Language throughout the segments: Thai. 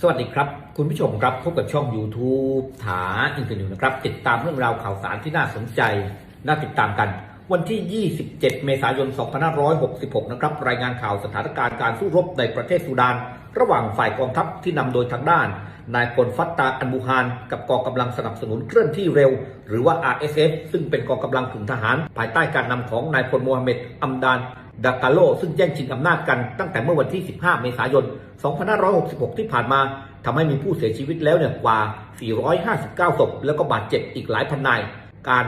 สวัสดีครับ คุณผู้ชมครับพบกับช่อง YouTube ถาอินเตอร์นิวนะครับ ติดตามเรื่องราวข่าวสารที่น่าสนใจ น่าติดตามกัน วันที่ 27 เมษายน 2566 นะครับ รายงานข่าวสถานการณ์การสู้รบในประเทศสุดาน ระหว่างฝ่ายกองทัพที่นำโดยทางด้าน นายพลฟัตตาอันบูฮาน กับกองกำลังสนับสนุนเคลื่อนที่เร็ว หรือว่า RSF ซึ่งเป็นกองกำลังถึงทหาร ภายใต้การนำของนายพลโมฮัมเหม็ดอัมดาน ดากาโลซึ่งแย่งชิงอำนาจกันตั้งแต่เมื่อวันที่ 15 เมษายน 2566 ที่ผ่านมาทำให้มีผู้เสียชีวิตแล้วเนี่ยกว่า 459 ศพ แล้วก็บาดเจ็บอีกหลายพันนาย การ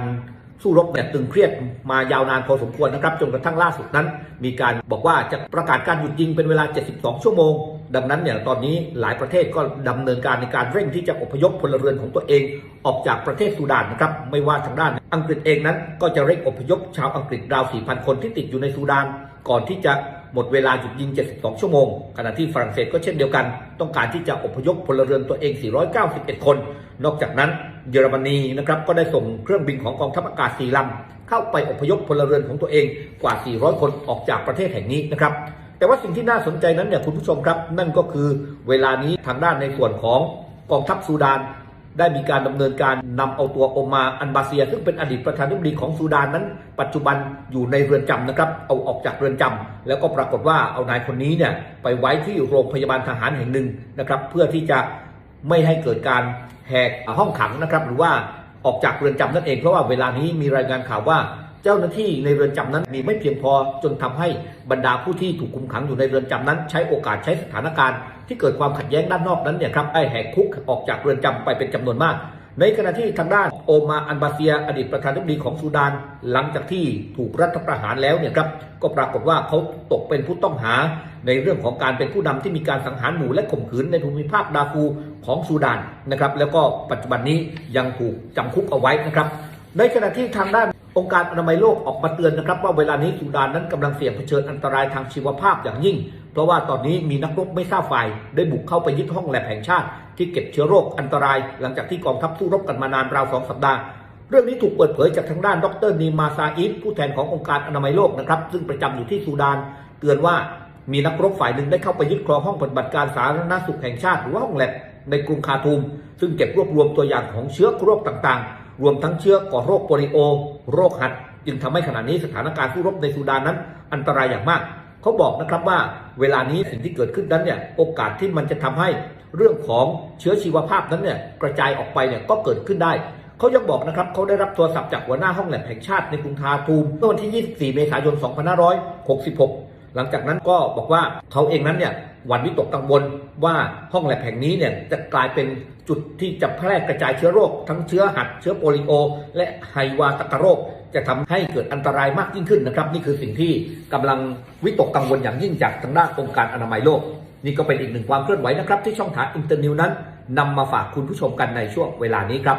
สู้รบแบบตึงเครียดมายาวนานพอสมควรนะครับ จนกระทั่งล่าสุดนั้น มีการบอกว่าจะประกาศการหยุดยิงเป็นเวลา 72 ชั่วโมง ดังนั้นเนี่ยตอนนี้หลายประเทศก็ดำเนินการในการเร่งที่จะอพยพพลเรือนของตัวเองออกจากประเทศสุดานนะครับไม่ว่าทางด้านอังกฤษเองนั้น ก็จะเร่งอพยพชาวอังกฤษราว 4,000 คนที่ติดอยู่ในสุดาน ก่อนที่จะหมดเวลาหยุดยิง 72 ชั่วโมง ขณะที่ฝรั่งเศสก็เช่นเดียวกัน ต้องการที่จะอพยพพลเรือนตัวเอง 491 คน นอกจากนั้นเยอรมนีนะครับก็ได้ส่งเครื่องบินของกองทัพอากาศสี่ลำเข้าไปอพยพพลเรือนของตัวเองกว่า 400 คนออกจากประเทศแห่งนี้นะครับ แต่ว่าสิ่งที่น่าสนใจนั้นเนี่ยคุณผู้ชมครับ นั่นก็คือเวลานี้ทางด้านในส่วนของกองทัพซูดาน ได้มีการดำเนินการนำเอาตัวโอมาอันบาเซีย ซึ่งเป็นอดีตประธานาธิบดีของซูดานนั้น ปัจจุบันอยู่ในเรือนจำนะครับ เอาออกจากเรือนจำแล้วก็ปรากฏว่าเอานายคนนี้เนี่ยไปไว้ที่โรงพยาบาลทหารแห่งหนึ่งนะครับ เพื่อที่จะไม่ให้เกิดการแหกห้องขังนะครับ หรือว่าออกจากเรือนจำนั่นเองเพราะว่าเวลานี้มีรายงานข่าวว่า เจ้าหน้าที่ในเรือนจำนั้นมีไม่เพียงพอจนทำให้บรรดาผู้ที่ถูกคุมขังอยู่ในเรือนจำนั้น ใช้โอกาสใช้สถานการณ์ ที่เกิดความขัดแย้งด้านนอกนั้นเนี่ยครับได้แหกคุกออกจากเรือนจำไปเป็นจำนวนมาก ในขณะที่ทางด้านโอมาอันบาเซีย อดีตประธานาธิบดีของซูดาน หลังจากที่ถูกรัฐประหารแล้วเนี่ยครับก็ปรากฏว่าเขาตกเป็นผู้ต้องหา ในเรื่องของการเป็นผู้นำที่มีการสังหารหมู่และข่มขืนในภูมิภาคดาฟูของซูดานนะครับแล้วก็ปัจจุบันนี้ยังถูกจำคุกเอาไว้นะครับในขณะที่ทางด้าน องค์การอนามัยโลกออกมาเตือนนะครับว่าเวลานี้สุดานนั้นกำลังเสี่ยงเผชิญอันตรายทางชีวภาพอย่างยิ่ง เพราะว่าตอนนี้มีนักรบไม่ทราบฝ่ายได้บุกเข้าไปยึดห้องแลบแห่งชาติ ที่เก็บเชื้อโรคอันตราย หลังจากที่กองทัพสู้รบกันมานานราวสองสัปดาห์เรื่องนี้ถูกเปิดเผยจากทางด้านดรนีมาซาอิฟผู้แทนขององค์การอนามัยโลกนะครับซึ่งประจำอยู่ที่ซูดาน เตือนว่ามีนักรบฝ่ายหนึ่งได้เข้าไปยึดครองห้องปฏิบัติการสาธารณสุขแห่งชาติหรือว่าห้องแลบ ในกรุงคาทูม ซึ่งเก็บรวบรวมตัวอย่างของเชื้อโรคต่างๆ รวมทั้งเชื้อก่อโรคโปลิโอ โรคหัด จึงทำให้ขณะนี้สถานการณ์สู้รบในซูดานนั้น อันตรายอย่างมาก เขาบอกนะครับว่าเวลานี้สิ่งที่เกิดขึ้นนั้นเนี่ยโอกาสที่มันจะทำให้เรื่องของเชื้อชีวภาพนั้นเนี่ยกระจายออกไปเนี่ยก็เกิดขึ้นได้เขายังบอกนะครับเขาได้รับโทรศัพท์จากหัวหน้าห้องแลบแห่งชาติในกรุงทาทูมเมื่อวันที่ 24 เมษายน 2566 หลังจากนั้นก็บอกว่าเขาเองนั้นเนี่ย วันวิตกกังวลว่าห้องแลบแห่งนี้เนี่ยจะกลายเป็นจุดที่จะแพร่กระจายเชื้อโรค ทั้งเชื้อหัดเชื้อโปลิโอ และไฮวาตกโรค จะทำให้เกิดอันตรายมากยิ่งขึ้นนะครับ นี่คือสิ่งที่กำลังวิตกกังวลอย่างยิ่งจากทางด้านองค์การอนามัยโลก นี่ก็เป็นอีกหนึ่งความเคลื่อนไหวนะครับ ที่ช่องทางอินเตอร์นิวนั้นนำมาฝากคุณผู้ชมกันในช่วงเวลานี้ครับ